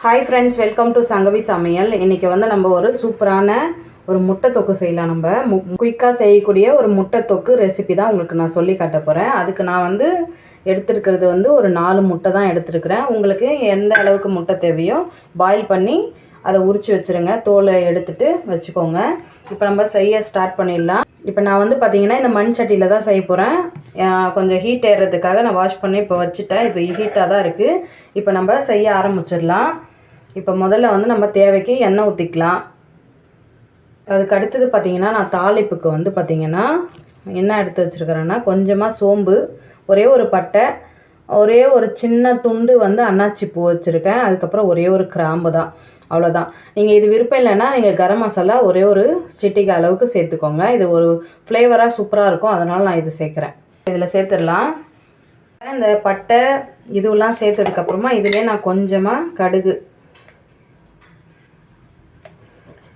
Hi friends welcome to Sangavi சமையல் இன்றைக்கி வந்து நம்ம ஒரு சூப்பரான ஒரு முட்டை தொக்கு செய்யலாம் நம்ம. மு குயிக்காக செய்யக்கூடிய ஒரு முட்டை தொக்கு ரெசிபி தான் உங்களுக்கு நான் சொல்லி காட்ட போகிறேன் அதுக்கு நான் வந்து எடுத்துருக்கிறது வந்து ஒரு நாலு முட்டை தான் எடுத்துருக்கிறேன். உங்களுக்கு எந்த அளவுக்கு முட்டை தேவையோ பாயில் பண்ணி அதை உரித்து வச்சுருங்க. தோலை எடுத்துட்டு வச்சுக்கோங்க. இப்போ நம்ம செய்ய ஸ்டார்ட் பண்ணிடலாம். இப்போ நான் வந்து பார்த்தீங்கன்னா இந்த மண் சட்டியில் தான் செய்ய போகிறேன் கொஞ்சம் ஹீட் ஏறுறதுக்காக நான் வாஷ் பண்ணி இப்போ வச்சுட்டேன். இப்போ ஹீட்டாக தான் இருக்குது இப்போ நம்ம செய்ய ஆரம்பிச்சிடலாம். இப்போ முதல்ல வந்து நம்ம தேவைக்கு எண்ணெய் ஊற்றிக்கலாம் அதுக்கு அடுத்தது பார்த்திங்கன்னா நான் தாளிப்புக்கு வந்து பார்த்திங்கன்னா என்ன எடுத்து வச்சுருக்கிறேன்னா கொஞ்சமாக சோம்பு ஒரே ஒரு பட்டை ஒரே ஒரு சின்ன துண்டு வந்து அன்னாச்சி பூ வச்சுருக்கேன். அதுக்கப்புறம் ஒரே ஒரு கிராம்பு தான். அவ்வளோதான் நீங்கள் இது விருப்பம் இல்லைன்னா நீங்கள் கரம் மசாலா ஒரே ஒரு சிட்டிக்கு அளவுக்கு சேர்த்துக்கோங்க. இது ஒரு ஃப்ளேவராக சூப்பராக இருக்கும். அதனால் நான் இது சேர்க்குறேன். இதில் சேர்த்துடலாம். இந்த பட்டை இதுவெல்லாம் சேர்த்ததுக்கப்புறமா இதுலேயே நான் கொஞ்சமாக கடுகு.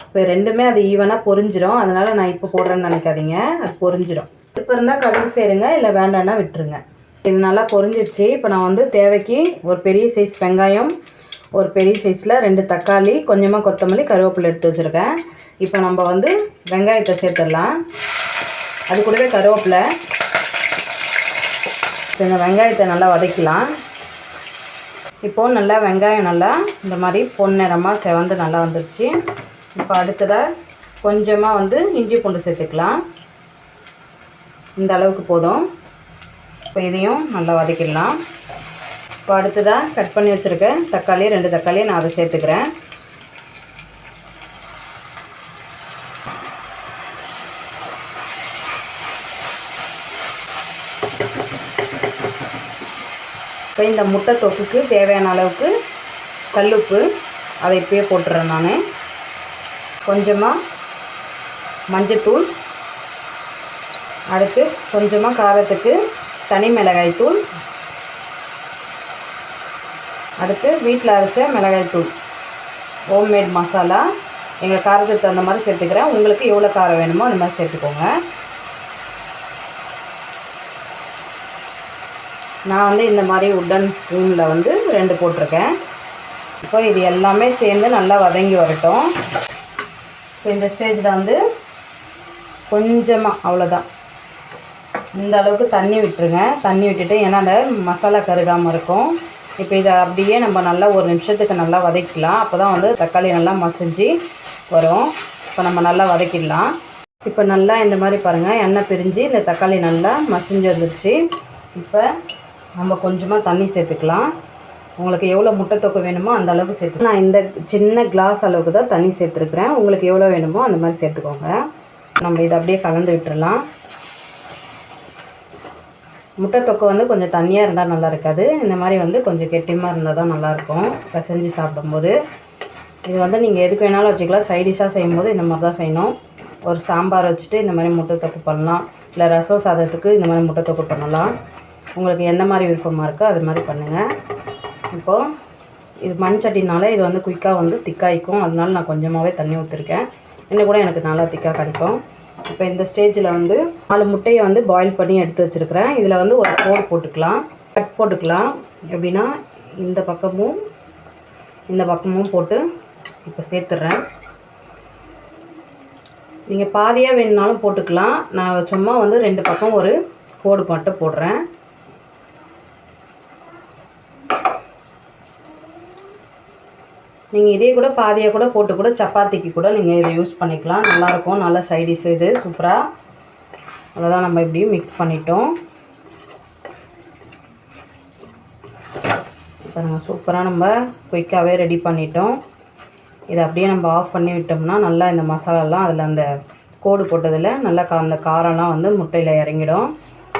இப்போ ரெண்டுமே அது ஈவனாக பொரிஞ்சிடும் அதனால் நான் இப்போ போடுறேன்னு நினைக்காதீங்க. அது பொரிஞ்சிடும் இப்போ இருந்தால் கடுகு சேருங்க. இல்லை வேண்டான்னா விட்டுருங்க. இது நல்லா பொரிஞ்சிருச்சு. இப்போ நான் வந்து தேவைக்கு ஒரு பெரிய சைஸ் வெங்காயம் ஒரு பெரிய சைஸில் ரெண்டு தக்காளி கொஞ்சமாக கொத்தமல்லி கருவேப்பிலை எடுத்து வச்சுருக்கேன். இப்போ நம்ம வந்து வெங்காயத்தை சேர்த்துடலாம். அது கூடவே கருவேப்பிலை. இந்த வெங்காயத்தை நல்லா வதக்கலாம் இப்போது நல்லா வெங்காயம் நல்லா இந்த மாதிரி பொன்னிறமாக செவந்து நல்லா வந்துருச்சு. இப்போ அடுத்ததாக கொஞ்சமாக வந்து இஞ்சி பூண்டு சேர்த்துக்கலாம். இந்த அளவுக்கு போதும். இப்போ இதையும் நல்லா வதக்கிடலாம். இப்போ அடுத்ததாக கட் பண்ணி வச்சுருக்கேன் தக்காளி ரெண்டு தக்காளியை நான் அதை சேர்த்துக்கிறேன். இப்போ இந்த முட்டை தொக்குக்கு தேவையான அளவுக்கு கல்லுப்பு அதை இப்பயே போட்டுறேன் நான். கொஞ்சமாக மஞ்சத்தூள் அடுத்து கொஞ்சமாக காரத்துக்கு தனி மிளகாய் தூள். அடுத்து வீட்டில் அரைச்ச மிளகாய் தூள். ஹோம்மேட் மசாலா எங்கள் காரத்துக்கு தகுந்த மாதிரி சேர்த்துக்கிறேன். உங்களுக்கு எவ்வளோ காரம் வேணுமோ அந்த மாதிரி சேர்த்துக்கோங்க. நான் வந்து இந்த மாதிரி உட்டன் ஸ்பூனில் வந்து ரெண்டு போட்டிருக்கேன். இப்போ இது எல்லாமே சேர்ந்து நல்லா வதங்கி வரட்டும். இப்போ இந்த ஸ்டேஜில் வந்து கொஞ்சமாக அவ்வளோதான் இந்த அளவுக்கு தண்ணி விட்டுருங்க. தண்ணி விட்டுட்டு ஏன்னா அந்த மசாலா கருகாமல் இருக்கும். இப்போ இதை அப்படியே நம்ம நல்லா ஒரு நிமிஷத்துக்கு நல்லா வதக்கிடலாம். அப்போ தான் வந்து தக்காளி நல்லா மசிஞ்சு வரும். இப்போ நம்ம நல்லா வதக்கிடலாம். இப்போ நல்லா இந்த மாதிரி பாருங்கள் எண்ணெய் பிரிஞ்சு இந்த தக்காளி நல்லா மசிஞ்சு வந்துருச்சு. இப்போ நம்ம கொஞ்சமாக தண்ணி சேர்த்துக்கலாம். உங்களுக்கு எவ்வளோ முட்டை தொக்கு வேணுமோ அந்த அளவுக்கு சேர்த்து நான் இந்த சின்ன கிளாஸ் அளவுக்கு தான் தண்ணி சேர்த்துருக்குறேன். உங்களுக்கு எவ்வளோ வேணுமோ அந்த மாதிரி சேர்த்துக்கோங்க. நம்ம இதை அப்படியே கலந்து விட்டுடலாம் முட்டை தொக்கு வந்து கொஞ்சம் தண்ணியாக இருந்தால் நல்லா இருக்காது. இந்த மாதிரி வந்து கொஞ்சம் கெட்டியமாக இருந்தால் தான் நல்லாயிருக்கும் பிசைஞ்சு சாப்பிடும்போது. இது வந்து நீங்கள் எதுக்கு வேணாலும் வச்சுக்கலாம். சைடிஷாக செய்யும்போது இந்த மாதிரி தான் செய்யணும். ஒரு சாம்பார் வச்சுட்டு இந்த மாதிரி முட்டை தொக்கு பண்ணலாம். இல்லை ரசம் சாதத்துக்கு இந்த மாதிரி முட்டை தொக்கு பண்ணலாம். உங்களுக்கு எந்த மாதிரி விருப்பமாக இருக்கோ அது மாதிரி பண்ணுங்கள் இப்போது இது மண் சட்டினால இது வந்து குயிக்காக வந்து திக்காய்க்கும். அதனால நான் கொஞ்சமாகவே தண்ணி ஊற்றிருக்கேன் இன்னும் கூட எனக்கு நல்லா திக்காக கிடைக்கும். இப்போ இந்த ஸ்டேஜில் வந்து நாலு முட்டையை வந்து பாயில் பண்ணி எடுத்து வச்சுருக்கிறேன். இதில் வந்து ஒரு கோடு போட்டுக்கலாம். கட் போட்டுக்கலாம். எப்படின்னா இந்த பக்கமும் இந்த பக்கமும் போட்டு இப்போ சேர்த்துட்றேன் நீங்கள் பாதியாக வேணுனாலும் போட்டுக்கலாம். நான் சும்மா வந்து ரெண்டு பக்கம் ஒரு கோடு மட்டும் போடுறேன். நீங்கள் இதே கூட பாதியாக கூட போட்டு கூட சப்பாத்திக்கு கூட நீங்கள் இதை யூஸ் பண்ணிக்கலாம். நல்லாயிருக்கும். நல்ல சைடிஷ் இது. சூப்பராக அவ்வளோதான் நம்ம இப்படி மிக்ஸ் பண்ணிட்டோம். பாருங்கள் சூப்பராக நம்ம குயிக்காகவே ரெடி பண்ணிட்டோம். இதை அப்படியே நம்ம ஆஃப் பண்ணி விட்டோம்னா நல்லா இந்த மசாலாலாம் அதில் அந்த கோடு போட்டதில் நல்லா கா அந்த காரம்லாம் வந்து முட்டையில் இறங்கிடும்.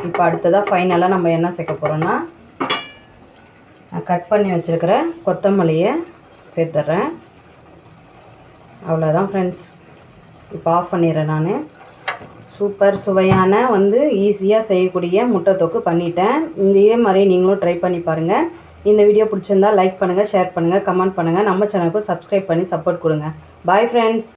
இப்போ அடுத்ததாக ஃபைனலாக நம்ம என்ன சேர்க்க போகிறோன்னா கட் பண்ணி வச்சுருக்கிற கொத்தமல்லியை சேர்த்துட்றேன். அவ்வளோதான் ஃப்ரெண்ட்ஸ் இப்போ ஆஃப் பண்ணிடுறேன் நான். சூப்பர் சுவையான வந்து ஈஸியாக செய்யக்கூடிய முட்டை தொக்கு பண்ணிட்டேன். இதே மாதிரி நீங்களும் ட்ரை பண்ணி பாருங்கள் இந்த வீடியோ பிடிச்சிருந்தா லைக் பண்ணுங்கள் ஷேர் பண்ணுங்கள் கமெண்ட் பண்ணுங்கள் நம்ம சேனலுக்கும் சப்ஸ்கிரைப் பண்ணி சப்போர்ட் கொடுங்க. Bye friends